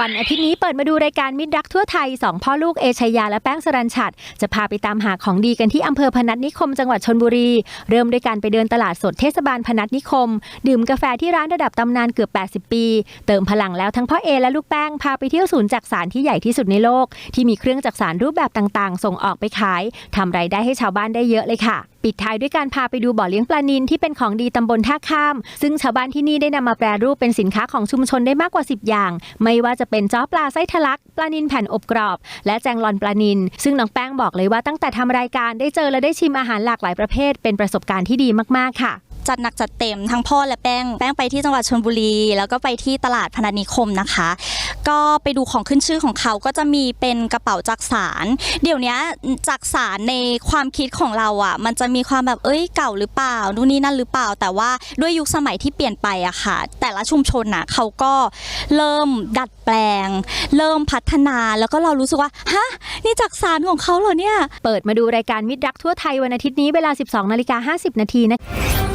วันอาทิตย์นี้เปิดมาดูรายการมิตรรักทั่วไทยสองพ่อลูกเอชายาและแป้งสรัญชัด จะพาไปตามหาของดีกันที่อำเภอพนัสนิคมจังหวัดชนบุรี เริ่มด้วยการไปเดินตลาดสดเทศบาลพนัสนิคม ดื่มกาแฟที่ร้านระดับตำนานเกือบ 80 ปี เติมพลังแล้วทั้งพ่อเอและลูกแป้งพาไปเที่ยวศูนย์จักสารที่ใหญ่ที่สุดในโลก ที่มีเครื่องจักสารรูปแบบต่างๆ ส่งออกไปขายทำรายได้ให้ชาวบ้านได้เยอะเลยค่ะ ปิดท้ายด้วยการพาไปดูบ่อเลี้ยงปลานิลที่เป็นของดีตำบลท่าข้าม ซึ่งชาวบ้านที่นี่ได้นำมาแปรรูปเป็นสินค้าของชุมชนได้มากกว่า 10 อย่าง ไม่ว่าจะเป็นจ้อปลาไส้ทะลัก ปลานิลแผ่นอบกรอบ และแจงลอนปลานิลซึ่งน้องแป้งบอกเลยว่าตั้งแต่ทำรายการได้เจอและได้ชิมอาหารหลากหลายประเภท เป็นประสบการณ์ที่ดีมากๆค่ะจัดหนักจัดเต็มทั้งพ่อและแป้ง แป้งไปที่จังหวัดชลบุรี แล้วก็ไปที่ตลาดพนัสนิคมนะคะ ก็ไปดูของขึ้นชื่อของเขาก็จะมีเป็นกระเป๋าจักสารเดี๋ยวนี้จักสารในความคิดของเราอะ มันจะมีความแบบเอ้ยเก่าหรือเปล่านู่นนี่นั่นหรือเปล่า แต่ว่าด้วยยุคสมัยที่เปลี่ยนไปอะค่ะ แต่ละชุมชนน่ะเขาก็เริ่มดัดแปลง เริ่มพัฒนาแล้วก็เรารู้สึกว่าฮะนี่จักสารของเขาเหรอเนี่ย เปิดมาดูรายการมิตรรักทั่วไทยวันอาทิตย์นี้เวลา 12นาฬิกา50นาทีนะคะ